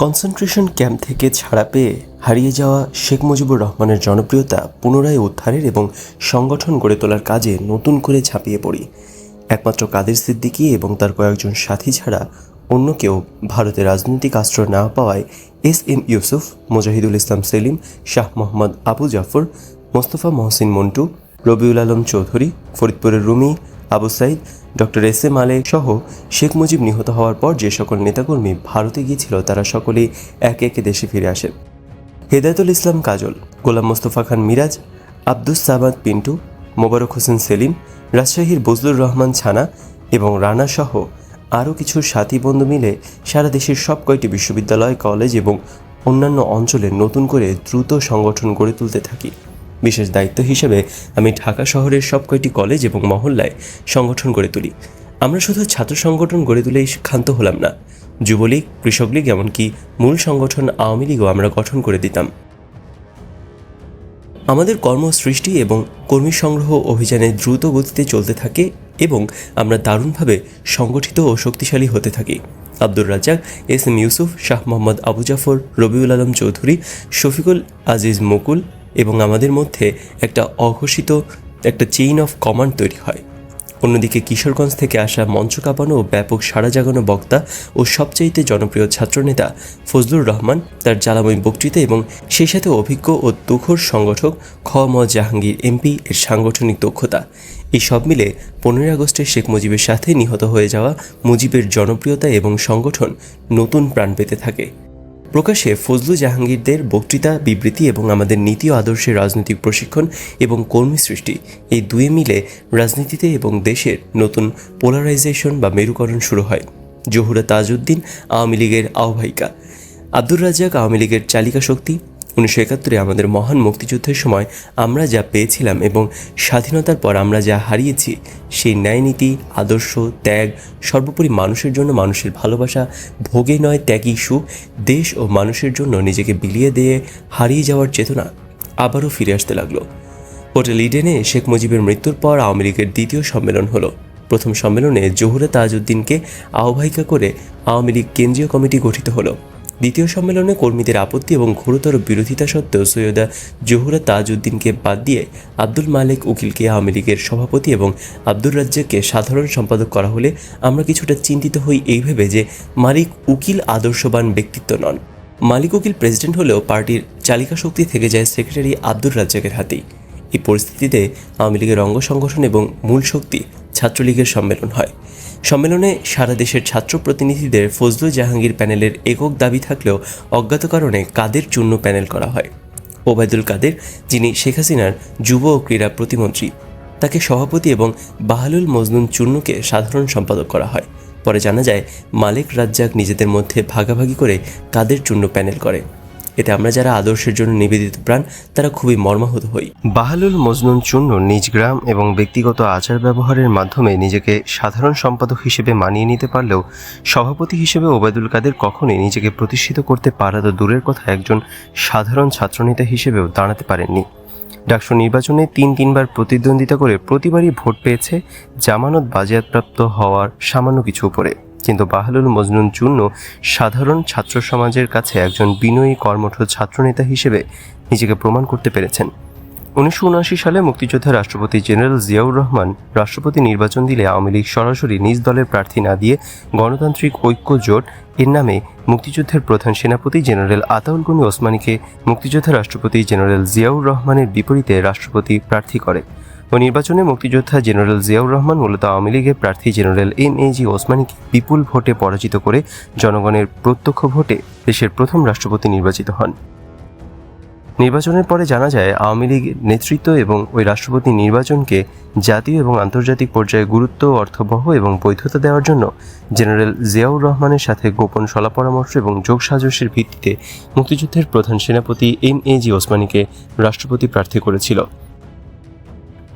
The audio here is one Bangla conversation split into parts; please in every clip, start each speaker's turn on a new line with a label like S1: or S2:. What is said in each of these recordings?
S1: কনসেন্ট্রেশন ক্যাম্প থেকে ছাড়া পেয়ে হারিয়ে যাওয়া শেখ মুজিবুর রহমানের জনপ্রিয়তা পুনরায় উদ্ধারের এবং সংগঠন গড়ে তোলার কাজে নতুন করে ঝাঁপিয়ে পড়ি। একমাত্র কাদের সিদ্দিকী এবং তার কয়েকজন সাথী ছাড়া অন্য কেউ ভারতে রাজনৈতিক আশ্রয় না পাওয়ায় এস এম ইউসুফ, মুজাহিদুল ইসলাম সেলিম, শাহ মোহাম্মদ আবু জাফর, মোস্তফা মহসিন মন্টু, রবিউল আলম চৌধুরী, ফরিদপুরের Rumi Abu Sayeed, doctor S M Ale সহ শেখ মুজিব নিহত হওয়ার পর যে সকল নেতাকর্মী ভারতে গিয়েছিল, তারা সকলেই একে একে দেশে ফিরে আসেন। হেদায়তুল ইসলাম কাজল, গোলাম মোস্তফা খান মিরাজ, আব্দুস সাবাদ পিন্টু, মোবারক হোসেন সেলিম, রাজশাহীর বজলুর রহমান ছানা এবং রানা সহ আরও কিছু সাথী বন্ধু মিলে সারা দেশের সব কয়টি বিশ্ববিদ্যালয়, কলেজ এবং অন্যান্য অঞ্চলে নতুন করে দ্রুত সংগঠন গড়ে তুলতে থাকি। বিশেষ দায়িত্ব হিসেবে আমি ঢাকা শহরের সব কয়টি কলেজ এবং মহল্লায় সংগঠন গড়ে তুলি। আমরা শুধু ছাত্র সংগঠন গড়ে তুলেই ক্ষান্ত হলাম না। যুবলীগ, কৃষক লীগ এমনকি মূল সংগঠন আওয়ামী লীগও আমরা গঠন করে দিতাম। আমাদের কর্মসৃষ্টি এবং কর্মী সংগ্রহ অভিযানে দ্রুত গতিতে চলতে থাকে এবং আমরা দারুণভাবে সংগঠিত ও শক্তিশালী হতে থাকি। আব্দুর রাজ্জাক, এস এম ইউসুফ, শাহ মোহাম্মদ আবু জাফর, রবিউল আলম চৌধুরী, শফিকুল আজিজ মুকুল এবং আমাদের মধ্যে একটা অঘোষিত একটা চেইন অফ কমান্ড তৈরি হয়। অন্যদিকে কিশোরগঞ্জ থেকে আসা মঞ্চ কাঁপানো ও ব্যাপক সাড়া জাগানো বক্তা ও সবচাইতে জনপ্রিয় ছাত্রনেতা ফজলুর রহমান তার জ্বালাময় বক্তৃতা এবং সেই সাথে অভিজ্ঞ ও তুখোর সংগঠক খ ম জাহাঙ্গীর এমপি এর সাংগঠনিক দক্ষতা। এই সব মিলে পনেরোই আগস্টে শেখ মুজিবের সাথে নিহত হয়ে যাওয়া মুজিবের জনপ্রিয়তা এবং সংগঠন নতুন প্রাণ পেতে থাকে। প্রকাশে ফজলু জাহাঙ্গীরদের বক্তৃতা, বিবৃতি এবং আমাদের নীতি ও আদর্শের রাজনৈতিক প্রশিক্ষণ এবং কর্মী সৃষ্টি। এই দুয়ে মিলে রাজনীতিতে এবং দেশের নতুন পোলারাইজেশন বা মেরুকরণ শুরু হয়। জহুরা তাজউদ্দিন আওয়ামী লীগের আহ্বায়িকা। আব্দুর রাজ্জাক আওয়ামী লীগের চালিকা শক্তি উনিশশো একাত্তরে আমাদের মহান মুক্তিযুদ্ধের সময় আমরা যা পেয়েছিলাম এবং স্বাধীনতার পর আমরা যা হারিয়েছি, সেই ন্যায়নীতি আদর্শ, ত্যাগ, সর্বোপরি মানুষের জন্য মানুষের ভালোবাসা, ভোগে নয় ত্যাগই সুখ, দেশ ও মানুষের জন্য নিজেকে বিলিয়ে দিয়ে হারিয়ে যাওয়ার চেতনা আবারও ফিরে আসতে লাগল। হোটেল ইডেনে শেখ মুজিবের মৃত্যুর পর আওয়ামী লীগের দ্বিতীয় সম্মেলন হলো। প্রথম সম্মেলনে জহুরা তাজউদ্দিনকে আহ্বায়িকা করে আওয়ামী লীগ কেন্দ্রীয় কমিটি গঠিত হলো। দ্বিতীয় সম্মেলনে কর্মীদের আপত্তি এবং ঘোরতর বিরোধিতা সত্ত্বেও সৈয়দা জহুরা তাজউদ্দিনকে বাদ দিয়ে আব্দুল মালিক উকিলকে আওয়ামী লীগের সভাপতি এবং আব্দুর রাজ্জাককে সাধারণ সম্পাদক করা হলে আমরা কিছুটা চিন্তিত হই এই ভেবে যে মালিক উকিল আদর্শবান ব্যক্তিত্ব নন। মালিক উকিল প্রেসিডেন্ট হলেও পার্টির চালিকা শক্তি থেকে যায় সেক্রেটারি আব্দুর রাজ্জাকের হাতেই। এই পরিস্থিতিতে আওয়ামী লীগের অঙ্গ সংগঠন এবং মূল শক্তি ছাত্রলীগের সম্মেলন হয়। সম্মেলনে সারা দেশের ছাত্র প্রতিনিধিদের ফজলুল জাহাঙ্গীর প্যানেলের একক দাবি থাকলেও অজ্ঞাত কারণে কাদের চূর্ণ প্যানেল করা হয়? ওবায়দুল কাদের, যিনি শেখ হাসিনার যুব ও ক্রীড়া প্রতিমন্ত্রী, তাকে সভাপতি এবং বাহালুল মজনুন চূর্ণকে সাধারণ সম্পাদক করা হয়। পরে জানা যায়, মালিক রাজ্জাক নিজেদের মধ্যে ভাগাভাগি করে কাদের চূর্ণ প্যানেল করে। এতে আমরা যারা আদর্শের জন্য নিবেদিত প্রাণ, তারা খুবই মর্মাহত হই। বাহালুল মজনুন চূর্ণ নিজ গ্রাম এবং ব্যক্তিগত আচার ব্যবহারের মাধ্যমে নিজেকে সাধারণ সম্পাদক হিসেবে মানিয়ে নিতে পারলেও সভাপতি হিসেবে ওবায়দুল কাদের কখনোই নিজেকে প্রতিষ্ঠিত করতে পারা তো দূরের কথা একজন সাধারণ ছাত্রনেতা হিসেবেও দাঁড়াতে পারেননি। ডাকসু নির্বাচনে তিন তিনবার প্রতিদ্বন্দ্বিতা করে প্রতিবারই ভোট পেয়েছে জামানত বাজেয়াপ্রাপ্ত হওয়ার সামান্য কিছু উপরে। কিন্তু বাহালুল মজনুন চূর্ণ সাধারণ ছাত্র সমাজের কাছে একজন বিনয়ী কর্মঠ ছাত্রনেতা হিসেবে নিজেকে প্রমাণ করতে পেরেছেন। উনিশশো উনআশি সালে মুক্তিযোদ্ধা রাষ্ট্রপতি জেনারেল জিয়াউর রহমান রাষ্ট্রপতি নির্বাচন দিলে আওয়ামী লীগ সরাসরি নিজ দলের প্রার্থী না দিয়ে গণতান্ত্রিক ঐক্য জোট, এর নামে মুক্তিযুদ্ধের প্রধান সেনাপতি জেনারেল আতাউল গনি ওসমানীকে মুক্তিযোদ্ধা রাষ্ট্রপতি জেনারেল জিয়াউর রহমানের বিপরীতে রাষ্ট্রপতি প্রার্থী করে। ও নির্বাচনে মুক্তিযোদ্ধা জেনারেল জিয়াউর রহমান মূলত আওয়ামী লীগের প্রার্থী জেনারেল এম এ জি ওসমানীকে বিপুল ভোটে পরাজিত করে জনগণের প্রত্যক্ষ ভোটে দেশের প্রথম রাষ্ট্রপতি নির্বাচিত হন। নির্বাচনের পরে জানা যায়, আওয়ামী লীগ নেতৃত্ব এবং ওই রাষ্ট্রপতি নির্বাচনকে জাতীয় এবং আন্তর্জাতিক পর্যায়ে গুরুত্ব, অর্থবহ এবং বৈধতা দেওয়ার জন্য জেনারেল জিয়াউর রহমানের সাথে গোপন সলা পরামর্শ এবং যোগসাজশের ভিত্তিতে মুক্তিযুদ্ধের প্রধান সেনাপতি এম এ জি ওসমানীকে রাষ্ট্রপতি প্রার্থী করেছিল।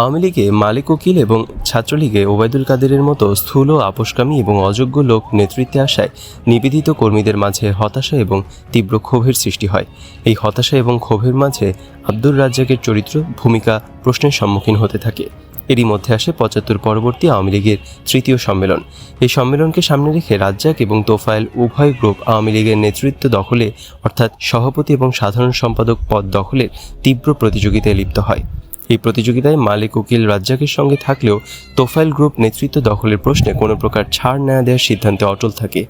S1: আওয়ামী লীগে মালিক, উকিল এবং ছাত্রলীগে ওবায়দুল কাদেরের মতো স্থূল, আপোষকামী এবং অযোগ্য লোক নেতৃত্বে আসায় নিবেদিত কর্মীদের মাঝে হতাশা এবং তীব্র ক্ষোভের সৃষ্টি হয়। এই হতাশা এবং ক্ষোভের মাঝে আব্দুর রাজ্জাকের চরিত্র ভূমিকা প্রশ্নের সম্মুখীন হতে থাকে। এরই মধ্যে আসে পঁচাত্তর পরবর্তী আওয়ামী লীগের তৃতীয় সম্মেলন। এই সম্মেলনকে সামনে রেখে রাজ্জাক এবং তোফায়েল উভয় গ্রুপ আওয়ামী লীগের নেতৃত্ব দখলে, অর্থাৎ সভাপতি এবং সাধারণ সম্পাদক পদ দখলের তীব্র প্রতিযোগিতায় লিপ্ত হয়। এই প্রতিযোগিতায় মালিক, উকিল, রাজ্জাকের সঙ্গে থাকলেও তোফাইল গ্রুপ নেতৃত্ব দখলের প্রশ্নে কোনো প্রকার ছাড় না দেওয়ার সিদ্ধান্তে অটল থাকে।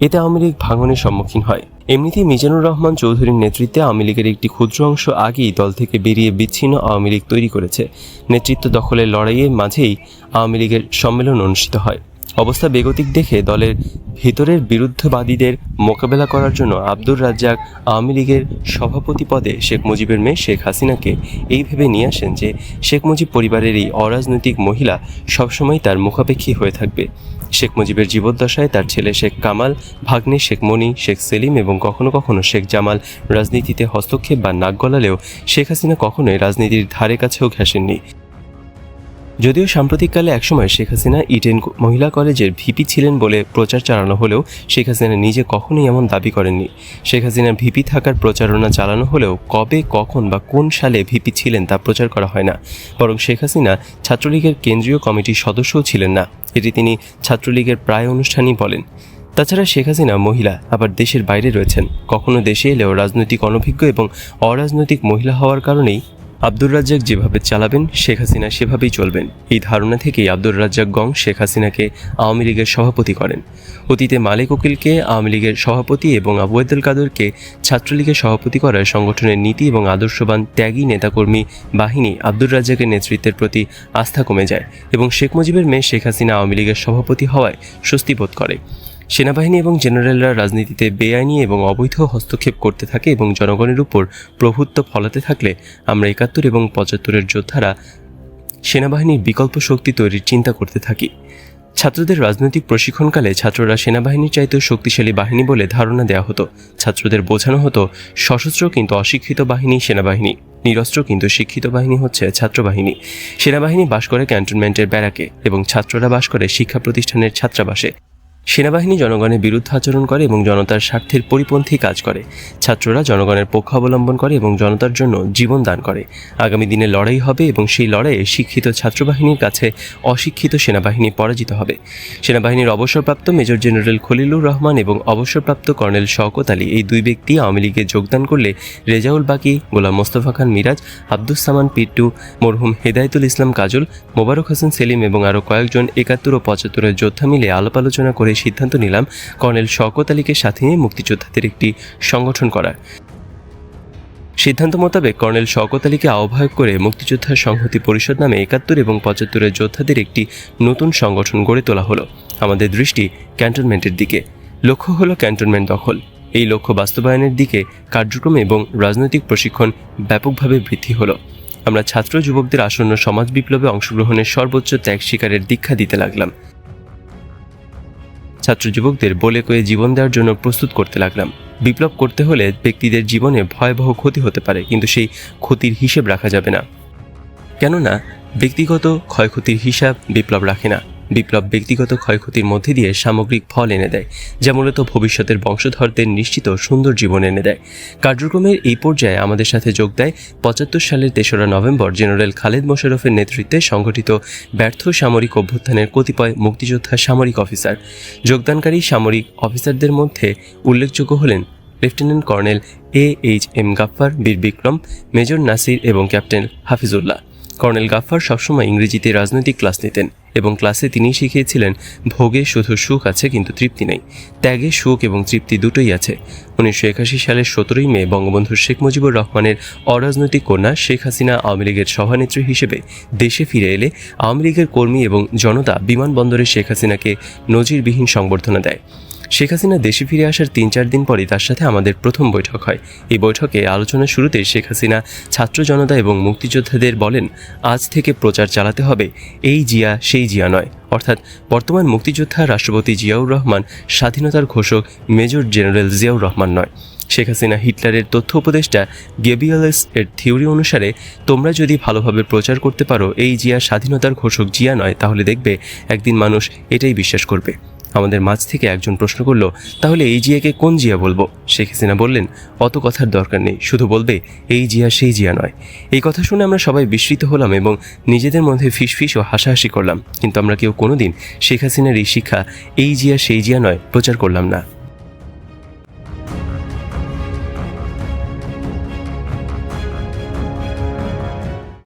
S1: এতে আওয়ামী লীগ ভাঙনের সম্মুখীন হয়। এমনিতেই মিজানুর রহমান চৌধুরীর নেতৃত্বে আওয়ামী লীগের একটি ক্ষুদ্র অংশ আগেই দল থেকে বেরিয়ে বিচ্ছিন্ন আওয়ামী লীগ তৈরি করেছে। নেতৃত্ব দখলের লড়াইয়ের মাঝেই আওয়ামী লীগের সম্মেলন অনুষ্ঠিত হয়। অবস্থা বেগতিক দেখে দলের ভিতরের বিরুদ্ধবাদীদের মোকাবেলা করার জন্য আব্দুর রাজ্জাক আওয়ামী লীগের সভাপতি পদে শেখ মুজিবের মেয়ে শেখ হাসিনাকে এই ভেবে নিয়ে আসেন যে শেখ মুজিব পরিবারের এই অরাজনৈতিক মহিলা সবসময় তার মুখাপেক্ষী হয়ে থাকবে। শেখ মুজিবের জীবদ্দশায় তার ছেলে শেখ কামাল, ভাগ্নে শেখ মনি, শেখ সেলিম এবং কখনো কখনো শেখ জামাল রাজনীতিতে হস্তক্ষেপ বা নাক গলালেও শেখ হাসিনা কখনোই রাজনীতির ধারে কাছেও ঘেঁষেননি। যদিও সাম্প্রতিককালে একসময় শেখ হাসিনা ইডেন মহিলা কলেজের ভিপি ছিলেন বলে প্রচার চালানো হলেও শেখ হাসিনা নিজে কখনোই এমন দাবি করেননি। শেখ হাসিনার ভিপি থাকার প্রচারণা চালানো হলেও কবে, কখন বা কোন সালে ভিপি ছিলেন তা প্রচার করা হয় না। বরং শেখ হাসিনা ছাত্রলীগের কেন্দ্রীয় কমিটির সদস্যও ছিলেন না। এটি তিনি ছাত্রলীগের প্রায় অনুষ্ঠানই বলেন। তাছাড়া শেখ হাসিনা মহিলা, আবার দেশের বাইরে রয়েছেন। কখনো দেশে এলেও রাজনৈতিক অনভিজ্ঞ এবং অরাজনৈতিক মহিলা হওয়ার কারণেই আব্দুর রাজ্জাক যেভাবে চালাবেন, শেখ হাসিনা সেভাবেই চলবেন। এই ধারণা থেকেই আব্দুর রাজ্জাক গং শেখ হাসিনাকে আওয়ামী লীগের সভাপতি করেন। অতীতে মালিক উকিলকে আওয়ামী লীগের সভাপতি এবং আবুয়েদুল কাদরকে ছাত্রলীগের সভাপতি করায় সংগঠনের নীতি এবং আদর্শবান ত্যাগী নেতাকর্মী বাহিনী আব্দুর রাজ্জাকের নেতৃত্বের প্রতি আস্থা কমে যায় এবং শেখ মুজিবের মেয়ে শেখ হাসিনা আওয়ামী লীগের সভাপতি হওয়ায় স্বস্তি বোধ করে। সেনাবাহিনী এবং জেনারেলরা রাজনীতিতে বেআইনি এবং অবৈধ হস্তক্ষেপ করতে থাকে এবং জনগণের উপর প্রভুত্ব ফলাতে থাকলে আমরা একাত্তর এবং পঁচাত্তরের যোদ্ধারা সেনাবাহিনীর বিকল্প শক্তি তৈরির চিন্তা করতে থাকি। ছাত্রদের রাজনৈতিক প্রশিক্ষণকালে ছাত্ররা সেনাবাহিনীর চাইতেও শক্তিশালী বাহিনী বলে ধারণা দেওয়া হতো। ছাত্রদের বোঝানো হতো, সশস্ত্র কিন্তু অশিক্ষিত বাহিনী সেনাবাহিনী, নিরস্ত্র কিন্তু শিক্ষিত বাহিনী হচ্ছে ছাত্রবাহিনী। সেনাবাহিনী বাস করে ক্যান্টনমেন্টের ব্যারাকে এবং ছাত্ররা বাস করে শিক্ষা প্রতিষ্ঠানের ছাত্রাবাসে। সেনাবাহিনী জনগণের বিরুদ্ধে আচরণ করে এবং জনতার স্বার্থের পরিপন্থী কাজ করে। ছাত্ররা জনগণের পক্ষ অবলম্বন করে এবং জনতার জন্য জীবন দান করে। আগামী দিনে লড়াই হবে এবং সেই লড়াইয়ে শিক্ষিত ছাত্রবাহিনীর কাছে অশিক্ষিত সেনাবাহিনী পরাজিত হবে। সেনাবাহিনীর অবসরপ্রাপ্ত মেজর জেনারেল খলিলুর রহমান এবং অবসরপ্রাপ্ত কর্নেল শওকত আলী এই দুই ব্যক্তি আওয়ামী লীগে যোগদান করলে রেজাউল বাকি, গোলাম মোস্তফা খান মিরাজ, আব্দুস সামান পিট্টু, মরহুম হেদায়তুল ইসলাম কাজল, মোবারক হোসেন সেলিম এবং আরও কয়েকজন একাত্তর ও পঁচাত্তরের যোদ্ধা মিলে আলাপ আলোচনা করে সিদ্ধান্ত নিলাম। কর্নেল শওকত আলীকে সাথে নিয়ে মুক্তিযোদ্ধাদের একটি সংগঠন করার। সিদ্ধান্ত মোতাবেক কর্নেল শওকত আলীকে আহ্বায়ক করে মুক্তিযোদ্ধা সংহতি পরিষদ নামে একাত্তর এবং পঁচাত্তরের যোদ্ধাদের একটি নতুন সংগঠন গড়ে তোলা হলো আমাদের দৃষ্টি ক্যান্টনমেন্টের দিকে। লক্ষ্য হলো ক্যান্টনমেন্ট দখল। এই লক্ষ্য বাস্তবায়নের দিকে কার্যক্রম এবং রাজনৈতিক প্রশিক্ষণ ব্যাপকভাবে বৃদ্ধি হলো। আমরা ছাত্র যুবকদের আসন্ন সমাজ বিপ্লবে অংশগ্রহণের সর্বোচ্চ ত্যাগ শিকারের দীক্ষা দিতে লাগলাম। ছাত্র যুবকদের বলে কয়ে জীবন দেওয়ার জন্য প্রস্তুত করতে লাগলাম। বিপ্লব করতে হলে ব্যক্তিদের জীবনে ভয়াবহ ক্ষতি হতে পারে, কিন্তু সেই ক্ষতির হিসেব রাখা যাবে না। কেননা, ব্যক্তিগত ক্ষয়ক্ষতির হিসাব বিপ্লব রাখে না। বিপ্লব ব্যক্তিগত ক্ষয়ক্ষতির মধ্যে দিয়ে সামগ্রিক ফল এনে দেয়, যা মূলত ভবিষ্যতের বংশধরদের নিশ্চিত সুন্দর জীবন এনে দেয়। কার্যক্রমের এই পর্যায়ে আমাদের সাথে যোগ দেয় পঁচাত্তর সালের তেসরা নভেম্বর জেনারেল খালেদ মোশারফের নেতৃত্বে সংগঠিত ব্যর্থ সামরিক অভ্যুত্থানের কতিপয় মুক্তিযোদ্ধা সামরিক অফিসার। যোগদানকারী সামরিক অফিসারদের মধ্যে উল্লেখযোগ্য হলেন lieutenant colonel A H M Gaffar, Bir Bikrom, major Nasir এবং ক্যাপ্টেন হাফিজুল্লাহ। কর্নেল গাফফার সবসময় ইংরেজিতে রাজনৈতিক ক্লাস নিতেন। এবং ক্লাসে তিনি শিখিয়েছিলেন, ভোগে শুধু সুখ আছে, কিন্তু তৃপ্তি নেই। ত্যাগে সুখ এবং তৃপ্তি দুটোই আছে। উনিশশো একাশি সালের সতেরোই মে বঙ্গবন্ধু শেখ মুজিবুর রহমানের অরাজনৈতিক কন্যা শেখ হাসিনা আওয়ামী লীগের সভানেত্রী হিসেবে দেশে ফিরে এলে আওয়ামী লীগের কর্মী এবং জনতা বিমানবন্দরে শেখ হাসিনাকে নজিরবিহীন সংবর্ধনা দেয়। শেখ হাসিনা দেশে ফিরে আসার তিন চার দিন পরই তার সাথে আমাদের প্রথম বৈঠক হয়। এই বৈঠকে আলোচনার শুরুতে শেখ হাসিনা ছাত্র জনতা এবং মুক্তিযোদ্ধাদের বলেন, আজ থেকে প্রচার চালাতে হবে। এই জিয়া সেই জিয়া নয়। অর্থাৎ বর্তমান মুক্তিযোদ্ধা রাষ্ট্রপতি জিয়াউর রহমান, স্বাধীনতার ঘোষক মেজর জেনারেল জিয়াউর রহমান নয়। শেখ হাসিনা হিটলারের তথ্য উপদেষ্টা গেবিয়ালেস এর থিওরি অনুসারে, তোমরা যদি ভালোভাবে প্রচার করতে পারো, এই জিয়া স্বাধীনতার ঘোষক জিয়া নয়, তাহলে দেখবে একদিন মানুষ এটাই বিশ্বাস করবে। আমাদের মাঝ থেকে একজন প্রশ্ন করল, তাহলে এই জিয়াকে কোন জিয়া বলব? শেখ হাসিনা বললেন, অত কথার দরকার নেই, শুধু বলবে, এই জিয়া সেই জিয়া নয়। এই কথা শুনে আমরা সবাই বিস্মিত হলাম এবং নিজেদের মধ্যে ফিসফিস ও হাসাহাসি করলাম। কিন্তু আমরা কেউ কোনোদিন শেখ হাসিনার এই শিক্ষা, এই জিয়া সেই জিয়া নয়, প্রচার করলাম না।